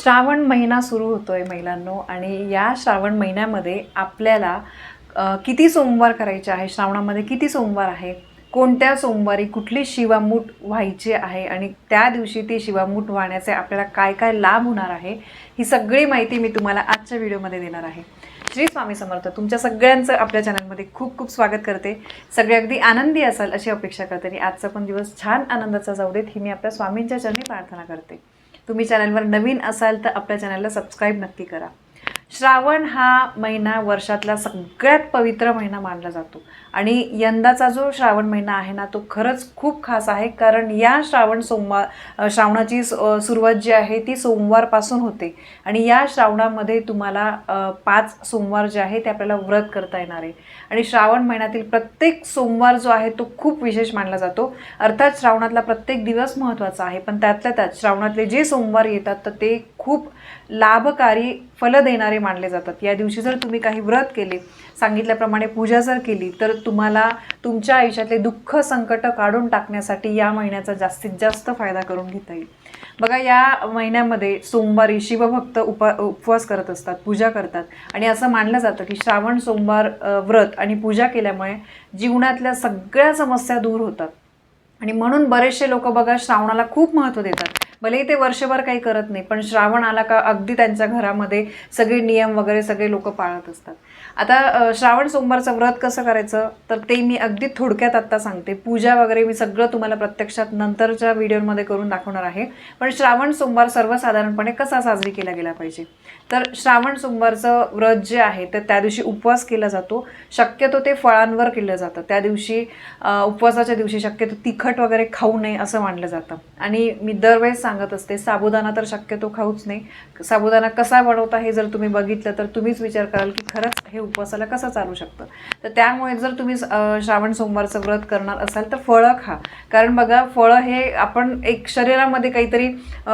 श्रावण महिना सुरू होतोय महिलांनो आणि या श्रावण महिन्यामध्ये आपल्याला किती सोमवार करायचे आहे? श्रावणामध्ये किती सोमवार आहे? कोणत्या सोमवारी कुठली शिवामूठ व्हायची आहे? आणि त्या दिवशी ती शिवामूठ वाहण्याचे आपल्याला काय काय लाभ होणार आहे? ही सगळी माहिती मी तुम्हाला आजच्या व्हिडिओमध्ये देणार आहे. श्री स्वामी समर्थ तुमच्या सगळ्यांचं आपल्या चॅनलमध्ये खूप खूप स्वागत करते. सगळे अगदी आनंदी असाल अशी अपेक्षा करते आणि आजचा पण दिवस छान आनंदाचा जाऊ देत ही मी आपल्या स्वामींच्या चरणी प्रार्थना करते. तुम्ही चॅनलवर नवीन असाल तर आपल्या चॅनलला सबस्क्राईब नक्की करा. श्रावण हा महिना वर्षातला सगळ्यात पवित्र महिना मानला जातो. आणि यंदाचा जो श्रावण महिना आहे ना तो खरंच खूप खास आहे. कारण या श्रावण सोमवार श्रावणाची सुरुवात जी आहे ती सोमवारपासून होते. आणि या श्रावणामध्ये तुम्हाला पाच सोमवार जे आहे ते आपल्याला व्रत करता येणार आहे. आणि श्रावण महिन्यातील प्रत्येक सोमवार जो आहे तो खूप विशेष मानला जातो. अर्थात श्रावणातला प्रत्येक दिवस महत्त्वाचा आहे. पण त्यातल्या त्यात श्रावणातले जे सोमवार येतात तर ते खूप लाभकारी फल देणारे मानले जातात. या दिवशी जर तुम्ही काही व्रत केले सांगितल्याप्रमाणे पूजा जर केली तर तुम्हाला तुमच्या आयुष्यातले दुःख संकट काढून टाकण्यासाठी या महिन्याचा जास्तीत जास्त फायदा करून घेता येईल. बघा या महिन्यामध्ये सोमवारी शिवभक्त उपा उपवास करत असतात पूजा करतात. आणि असं मानलं जातं की श्रावण सोमवार व्रत आणि पूजा केल्यामुळे जीवनातल्या सगळ्या समस्या दूर होतात. आणि म्हणून बरेचसे लोक बघा श्रावणाला खूप महत्त्व देतात. भलेही ते वर्षभर काही करत नाही पण श्रावण आला का अगदी त्यांच्या घरामध्ये सगळे नियम वगैरे सगळे लोक पाळत असतात. आता श्रावण सोमवारचं व्रत कसं करायचं? तर ते मी अगदी थोडक्यात आत्ता सांगते. पूजा वगैरे मी सगळं तुम्हाला प्रत्यक्षात नंतरच्या व्हिडिओमध्ये करून दाखवणार आहे. पण श्रावण सोमवार सर्वसाधारणपणे कसा साजरी केला गेला पाहिजे? तर श्रावण सोमवारचं व्रत जे आहे तर त्या दिवशी उपवास केला जातो. शक्यतो ते फळांवर केलं जातं. त्या दिवशी उपवासाच्या दिवशी शक्यतो तिखट वगैरे खाऊ नये असं मानलं जातं. आणि मी दरवेळेस सांगत असते साबुदाणा तर शक्यतो खाऊच नाही साबुदाणा कसा बनवता हे जर तुम्ही बघितलं तर तुम्हीच विचार कराल की खरंच हे उपवासाला कसं चालू शकतं? तर त्यामुळे जर तुम्ही श्रावण सोमवारचं व्रत करणार असाल तर फळं खा. कारण बघा फळं हे आपण एक शरीरामध्ये काहीतरी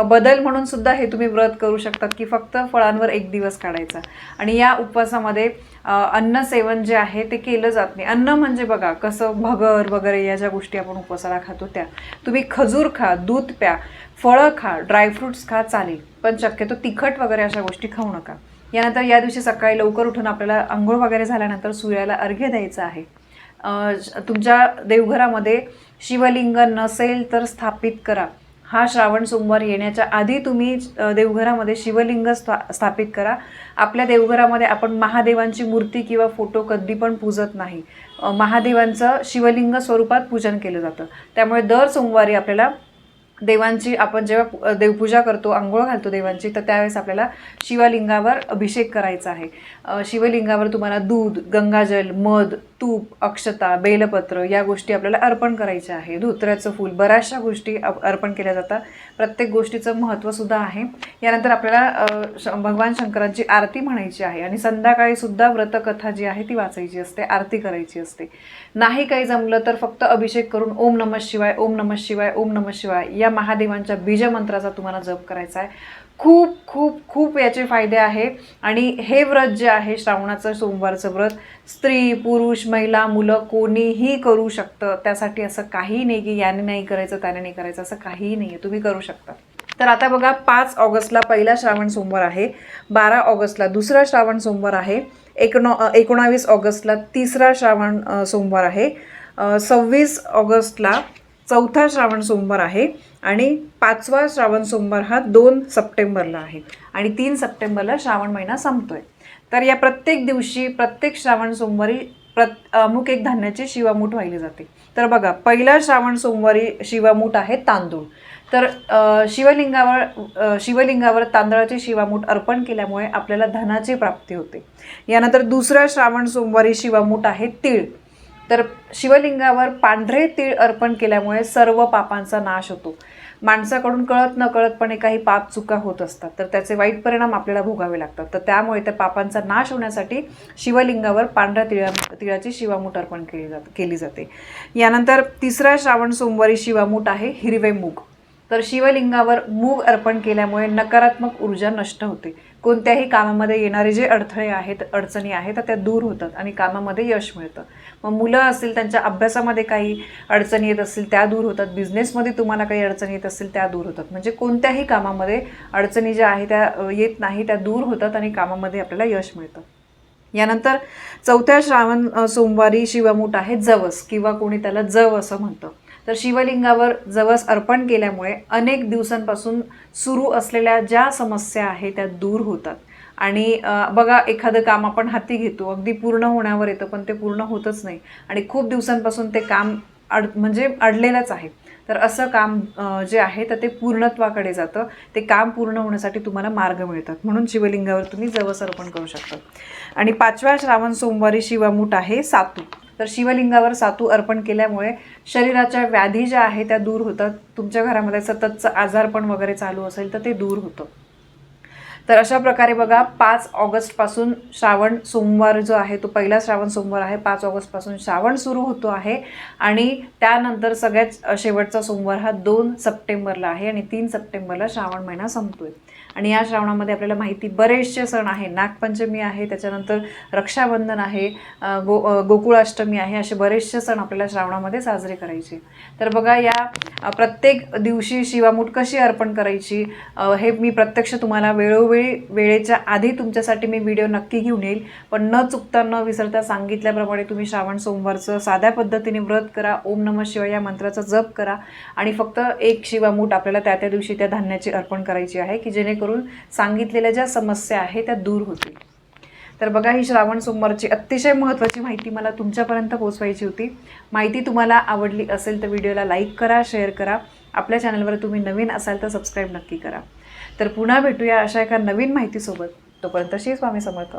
बदल म्हणून सुद्धा हे तुम्ही व्रत करू शकतात की फक्त फळांवर एक दिवस काढायचा. आणि या उपवासामध्ये अन्न सेवन जे आहे ते केलं जात नाही. अन्न म्हणजे बघा कसं भगर वगैरे या ज्या गोष्टी आपण उपवासाला खातो त्या. तुम्ही खजूर खा दूध प्या फळं खा ड्रायफ्रुट्स खा चालेल. पण शक्यतो तिखट वगैरे अशा गोष्टी खाऊ नका. यानंतर या दिवशी सकाळी लवकर उठून आपल्याला आंघोळ वगैरे झाल्यानंतर सूर्याला अर्घ्य द्यायचं आहे. तुमच्या देवघरामध्ये शिवलिंग नसेल तर स्थापित करा. हा श्रावण सोमवार येण्याच्या आधी तुम्ही देवघरामध्ये शिवलिंग स्था स्थापित करा. आपल्या देवघरामध्ये आपण महादेवांची मूर्ती किंवा फोटो कधी पण पूजत नाही. महादेवांचं शिवलिंग स्वरूपात पूजन केलं जातं. त्यामुळे दर सोमवारी आपल्याला देवांची आपण जेव्हा देवपूजा करतो आंघोळ घालतो देवांची तर त्यावेळेस आपल्याला शिवलिंगावर अभिषेक करायचा आहे. शिवलिंगावर तुम्हाला दूध गंगाजल मध तूप अक्षता बेलपत्र या गोष्टी आपल्याला अर्पण करायच्या आहे धोत्र्याचं फूल बऱ्याचशा गोष्टी अर्पण केल्या जातात. प्रत्येक गोष्टीचं महत्त्वसुद्धा आहे. यानंतर आपल्याला श- भगवान शंकरांची आरती म्हणायची आहे आणि संध्याकाळी सुद्धा व्रतकथा जी आहे ती वाचायची असते आरती करायची असते. नाही काही जमलं तर फक्त अभिषेक करून ओम नमः शिवाय ओम नमः शिवाय ओम नमः शिवाय या महादेवांच्या बीजमंत्राचा तुम्हाला जप करायचा आहे. खूप खूप खूप याचे फायदे आहे. आणि हे व्रत जे आहे श्रावणाचं सोमवारचं व्रत स्त्री पुरुष महिला मुलं कोणीही करू शकतं. त्यासाठी असं काही नाही की याने नाही करायचं त्याने नाही करायचं असं काहीही नाही आहे. तुम्ही करू शकता. तर आता बघा पाच ऑगस्टला पहिला श्रावण सोमवार आहे. बारा ऑगस्टला दुसरा श्रावण सोमवार आहे. एकोणा एकोणावीस ऑगस्टला तिसरा श्रावण सोमवार आहे. सव्वीस ऑगस्टला चौथा श्रावण सोमवार आहे आणि पाचवा श्रावण सोमवार हा दोन सप्टेंबरला आहे. आणि तीन सप्टेंबरला श्रावण महिना संपतोय. तर या प्रत्येक दिवशी प्रत्येक श्रावण सोमवारी प्रत अमुक एक धान्याची शिवामूठ वाहिली जाते. तर बघा पहिला श्रावण सोमवारी शिवामूठ आहे तांदूळ. तर शिवलिंगावर शिवलिंगावर तांदळाची शिवामूठ अर्पण केल्यामुळे आपल्याला धनाची प्राप्ती होते. यानंतर दुसरा श्रावण सोमवारी शिवामूठ आहे तीळ. तर शिवलिंगावर पांढरे तीळ अर्पण केल्यामुळे सर्व पापांचा नाश होतो. माणसाकडून कळत न कळतपणे काही पाप चुका होत असतात. तर त्याचे वाईट परिणाम आपल्याला भोगावे लागतात. तर त्यामुळे त्या पापांचा नाश होण्यासाठी शिवलिंगावर पांढऱ्या तिळा तिळाची शिवामूठ अर्पण केली जात केली जाते. यानंतर तिसरा श्रावण सोमवारी शिवामूठ आहे हिरवे मूग. तर शिवलिंगावर मूग अर्पण केल्यामुळे नकारात्मक ऊर्जा नष्ट होते. कोणत्याही कामामध्ये येणारे जे अडथळे आहेत अडचणी आहेत तर त्या दूर होतात आणि कामामध्ये यश मिळतं. मग मुलं असतील त्यांच्या अभ्यासामध्ये काही अडचणी येत असतील त्या दूर होतात. बिझनेसमध्ये तुम्हाला काही अडचणी येत असतील त्या दूर होतात. म्हणजे कोणत्याही कामामध्ये अडचणी ज्या आहेत त्या येत नाही त्या दूर होतात आणि कामामध्ये आपल्याला यश मिळतं. यानंतर चौथ्या श्रावण सोमवारी शिवमूठ आहे जवस किंवा कोणी त्याला जव असं म्हणतं. तर शिवलिंगावर जवस अर्पण केल्यामुळे अनेक दिवसांपासून सुरू असलेल्या ज्या समस्या आहेत त्या दूर होतात. आणि बघा एखादं काम आपण हाती घेतो अगदी पूर्ण होण्यावर येतं पण ते पूर्ण होतच नाही. आणि खूप दिवसांपासून ते काम अड म्हणजे अडलेलंच आहे. तर असं काम जे आहे तर ते पूर्णत्वाकडे जातं. ते काम पूर्ण होण्यासाठी तुम्हाला मार्ग मिळतात. म्हणून शिवलिंगावर तुम्ही जवस अर्पण करू शकता. आणि पाचव्या श्रावण सोमवारी शिवामूठ आहे सातू. तर शिवलिंगावर सातू अर्पण केल्यामुळे शरीराच्या व्याधी ज्या आहेत त्या दूर होतात. तुमच्या घरामध्ये सततचं आजारपण वगैरे चालू असेल तर ते दूर होतं. तर अशा प्रकारे बघा पाच ऑगस्टपासून श्रावण सोमवार जो आहे तो पहिला श्रावण सोमवार आहे. पाच ऑगस्टपासून श्रावण सुरू होतो आहे. आणि त्यानंतर सगळ्यात शेवटचा सोमवार हा दोन सप्टेंबरला आहे आणि तीन सप्टेंबरला श्रावण महिना संपतोय. आणि या श्रावणामध्ये आपल्याला माहिती बरेचसे सण आहे. नागपंचमी आहे त्याच्यानंतर रक्षाबंधन आहे गो गोकुळाष्टमी आहे असे बरेचसे सण आपल्याला श्रावणामध्ये साजरे करायचे. तर बघा या प्रत्येक दिवशी शिवामूठ कशी अर्पण करायची हे मी प्रत्यक्ष तुम्हाला वेळोवेळी वेळेच्या आधी तुमच्यासाठी मी व्हिडिओ नक्की घेऊन येईल. पण न चुकता न विसरता सांगितल्याप्रमाणे तुम्ही श्रावण सोमवारचं साध्या पद्धतीने व्रत करा ओम नम शिवाय या मंत्राचा जप करा आणि फक्त एक शिवामूठ आपल्याला त्या त्या दिवशी त्या धान्याची अर्पण करायची आहे की जेणेकरून सांगितलेल्या ज्या समस्या आहेत त्या दूर होतील. तर बघा ही श्रावण सोमवारची अतिशय महत्त्वाची माहिती मला तुमच्यापर्यंत पोचवायची होती. माहिती तुम्हाला आवडली असेल तर व्हिडिओला लाईक करा शेअर करा. आपल्या चॅनलवर तुम्ही नवीन असाल तर सबस्क्राईब नक्की करा. तर पुन्हा भेटूया अशा एका नवीन माहितीसोबत. तोपर्यंत श्री स्वामी समर्थ.